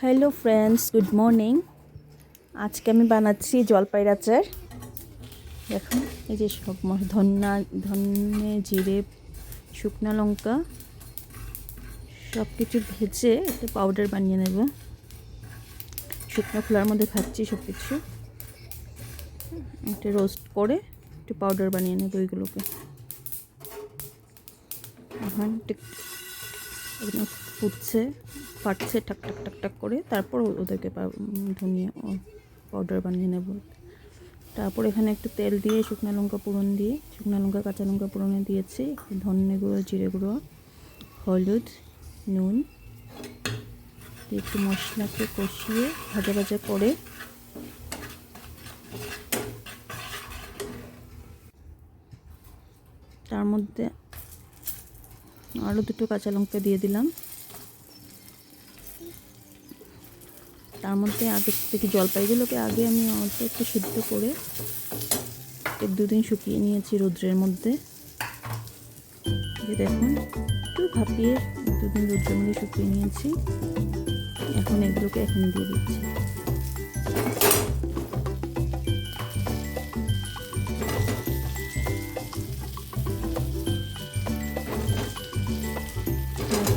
Hello friends good morning আজকে আমি বানাচ্ছি জলপাইয়ের আচার দেখুন, এই যে সব মশ- ধন্না ধনে জিরে, শুকনো লঙ্কা সব কিছু ভেজে একটা পাউডার বানিয়ে নেব। শুকনো খোলার মধ্যে খাচ্ছি সব কিছু একটা রোস্ট করে একটু পাউডার বানিয়ে নেব ওইগুলোকে। এখন ফুটছে। ফাটছে টাক টাক টাক টাক করে তারপর ওদেরকে ধনিয়া পাউডার বানিয়ে নেব। তারপর এখানে একটু তেল দিয়ে শুকনো লঙ্কা পুরন দিয়ে, শুকনো লঙ্কা, কাঁচা লঙ্কা পুরনে দিয়েছি, ধনে গুঁড়ো, জিরে গুঁড়ো, হলুদ, নুন, দিয়ে একটু মশলাকে কষিয়ে ভাজা ভাজা করে তার মধ্যে আরও দুটো কাঁচা লঙ্কা দিয়ে দিলাম। তার মধ্যে আগে থেকে জলপাইগুলোকে আগে আমি অল্প একটু সিদ্ধ করে এক দুদিন শুকিয়ে নিয়েছি রৌদ্রের মধ্যে। দেখুন, একটু ভাপিয়ে দুদিন রৌদ্রের মধ্যে শুকিয়ে নিয়েছি। এখন এগুলোকে এখন দিয়ে দিচ্ছি।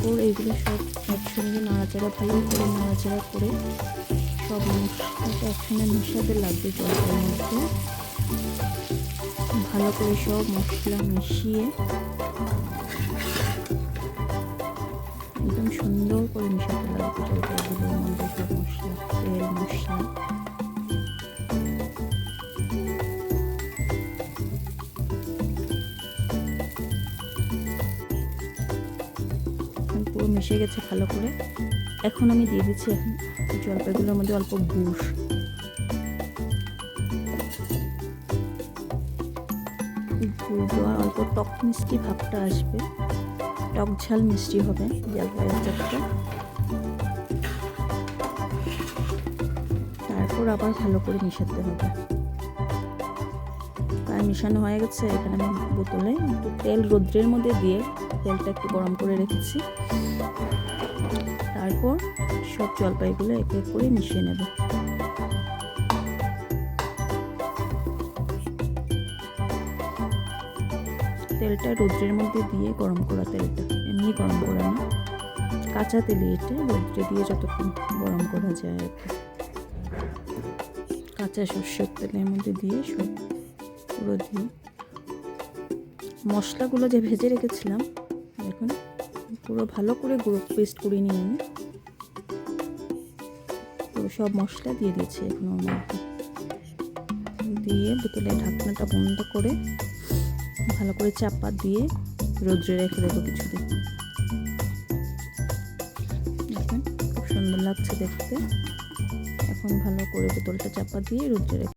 তারপর এইগুলো সব একসঙ্গে নাড়াচাড়া, ভালো করে নাড়াচাড়া করে সব মশলাটা একসঙ্গে মেশাতে লাগবে জলটার মধ্যে। ভালো করে সব মশলা মিশিয়ে একদম সুন্দর করে মেশাতে লাগবে জলপাইগুলোর মধ্যে সব মশলা, তেল, মশলা। পুরো মিশে গেছে ভালো করে। এখন আমি দিয়ে দিচ্ছি এখন জলপাইগুলোর মধ্যে অল্প গুড়। অল্প টক মিষ্টি ভাবটা আসবে। টক ঝাল মিষ্টি হবে জলপাইয়ের আচারটা তারপর আবার ভালো করে মিশাতে হবে। মিশানো হয়ে গেছে, এখানে আমি বোতলে একটু তেল রৌদ্রের মধ্যে দিয়ে তেলটা একটু গরম করে রেখেছি। তারপর সব জলপাইগুলো এক এক করে মিশিয়ে নেব। তেলটা রৌদ্রের মধ্যে দিয়ে গরম করা তেলটা, এমনি গরম করা না। কাঁচা তেলে এটা রৌদ্রে দিয়ে যতক্ষণ গরম করা যায় আর কাঁচা সর্ষের তেলের মধ্যে দিয়ে সব পুরো দিয়ে মশলাগুলো যে ভেজে রেখেছিলাম দেখুন পুরো ভালো করে গুঁড়ো পেস্ট করে নিয়ে পুরো সব মশলা দিয়ে দিয়েছি এখন ওর মধ্যে। দিয়ে বোতলের ঢাকনাটা বন্ধ করে ভালো করে চাপা দিয়ে রোদ্রে রেখে দেবো কিছুদিন। দেখুন খুব সুন্দর লাগছে দেখতে। এখন ভালো করে বোতলটা চাপা দিয়ে রোদ্রে রেখে